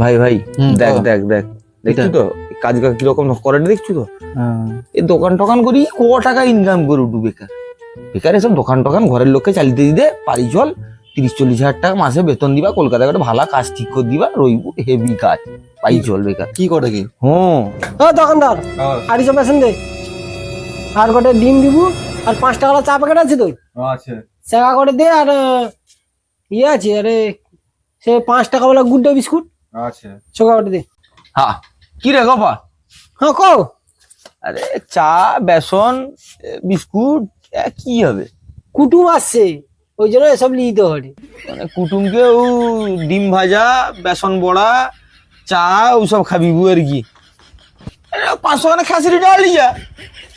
ভাই ভাই হুম, দেখ দেখ দেখ। দেখছি তো কাজ কাজ কীরকম করে দেখছি তো? হ্যাঁ। এই দোকান টোকান করি ক টাকা ইনকাম করে উঠু বেকার। বেকার এসব দোকান টোকান ঘরের লোককে চালিয়ে দিতে পারি চল তিরিশ চল্লিশ হাজার টাকা মাসে বেতন দিবা কলকাতায় একটা ভালো কাজ ঠিক করে দিবা রইব হেভি কাজ। পাই চল বেকার। কি করে কি? হুম। ও দোকানদার আড়িশো পেশেন্ট দে। আর গোটে ডিম দিব আর পাঁচ টাকা চা প্যাকেট আছে তো আছে। করে দে আর ইয়ে আছে আরে সে পাঁচ টাকা বলা গুড ডে বিস্কুট। সেকা করে দে। হ্যাঁ। কি রে গপা হ্যাঁ কও। আরে চা বেসন বিস্কুট এ, কি হবে? কুটুম আসছে। ওই জন্য এসব নিয়ে দিতে হবে। মানে কুটুমকেও ডিম ভাজা বেসন বড়া চা ওসব খাবিবু আর কি। পাঁচশো খানে খাসির ডাল যা।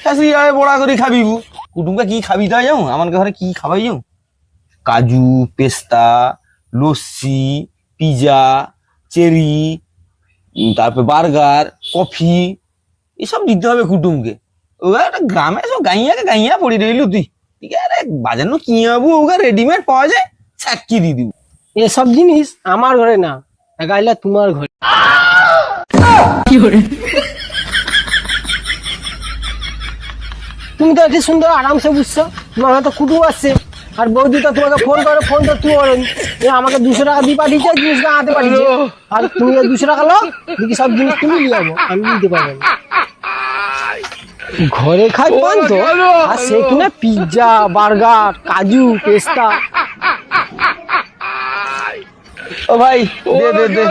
খাসির ডালে বড়া করে খাবিবু কুটুমকে কি খাবি তা যাও। আমার ঘরে কি খাবাই যাও? কাজু পেস্তা লস্যি পিজা চেরি তারপর বার্গার কফি এসব দিতে হবে কুটুমকে। ওগা একটা গ্রামে সব গাইয়াকে গাইয়া পড়ি রইলু তুই। ঠিক আছে? বাজানো কিনে যাব ওগা রেডিমেড পাওয়া যায় ছাক্কি দিয়ে দিব। এসব জিনিস আমার ঘরে না একাইলা তোমার ঘরে। তুমি তো এটি সুন্দর আরামসে বুঝছ। তোমার হয়তো কুটুম আসছে আর বৌদি তো তোমাকে ফোন করে ফোন তো তুই করেন আমাকে দুশো টাকা দিয়ে পাঠিয়েছে জিনিসটা হাতে পাঠিয়েছে। আর তুমি দুশো টাকা লো দেখি সব জিনিস তুমি নিয়ে যাব আমি দিতে পারব ঘরে খাই পান তো? আর সেখানে পিৎজা বার্গার কাজু পেস্তা ও ভাই দে দে দে।